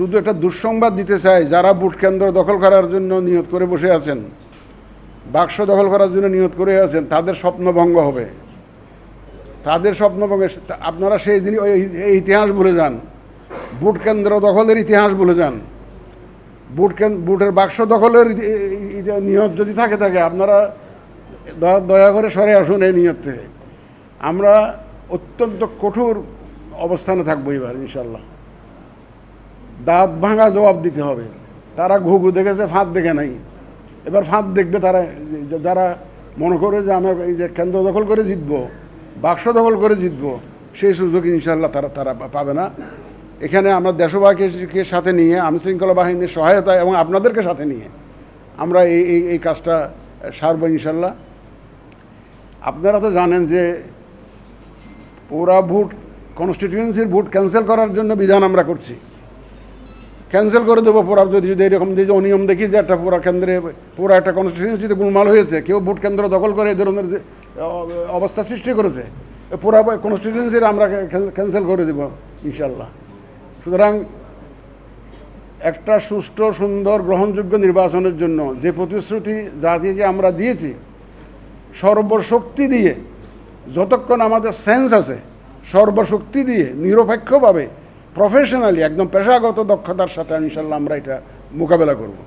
শুধু একটা দুঃসংবাদ দিতে চাই, যারা ভোট কেন্দ্র দখল করার জন্য নিয়ত করে বসে আছেন, বাক্স দখল করার জন্য নিয়ত করে আছেন, তাদের স্বপ্নভঙ্গ হবে। তাদের স্বপ্নভঙ্গে আপনারা সেই দিন এই ইতিহাস ভুলে যান। ভোট কেন্দ্র দখলের ইতিহাস ভুলে যান। কেন, ভোটের বাক্স দখলের নিয়ত যদি থাকে থাকে, আপনারা দয়া করে সরে আসুন এই নিয়ত থেকে আমরা অত্যন্ত কঠোর অবস্থানে থাকব এবার ইনশাল্লাহ দাঁত ভাঙা জবাব দিতে হবে। তারা ঘুঘু দেখেছে, ফাঁদ দেখে নাই। এবার ফাঁদ দেখবে তারা যারা মনে করে যে আমরা এই যে কেন্দ্র দখল করে জিতবো, বাক্স দখল করে জিতবো, সেই সুযোগ ইনশাল্লাহ তারা তারা পাবে না। এখানে আমরা দেশবাহীকে সাথে নিয়ে আইন শৃঙ্খলা বাহিনীর সহায়তা এবং আপনাদেরকে সাথে নিয়ে আমরা এই এই এই কাজটা সারবো ইনশাল্লাহ আপনারা তো জানেন যে পুরা ভোট কনস্টিটিউয়েন্সির ভোট ক্যান্সেল করার জন্য বিধান আমরা করছি। ক্যান্সেল করে দেবো পুরা। যদি যদি এরকম যে অনিয়ম দেখি যে একটা পুরা কেন্দ্রে পুরা একটা কনস্টিটিউয়েন্সিতে গোলমাল হয়েছে, কেউ ভোট কেন্দ্র দখল করে এই ধরনের অবস্থা সৃষ্টি করেছে পুরা কনস্টিটিউয়েন্সির আমরা ক্যান্সেল করে দেব ইনশাল্লাহ সুতরাং একটা সুষ্ঠু, সুন্দর, গ্রহণযোগ্য নির্বাচনের জন্য যে প্রতিশ্রুতি জাতিকে আমরা দিয়েছি, সর্বশক্তি দিয়ে, যতক্ষণ আমাদের সেন্স আছে, সর্বশক্তি দিয়ে, নিরপেক্ষভাবে প্রফেশনালি একদম পেশাগত দক্ষতার সাথে ইনশাল্লাহ আমরা এটা মোকাবেলা করব।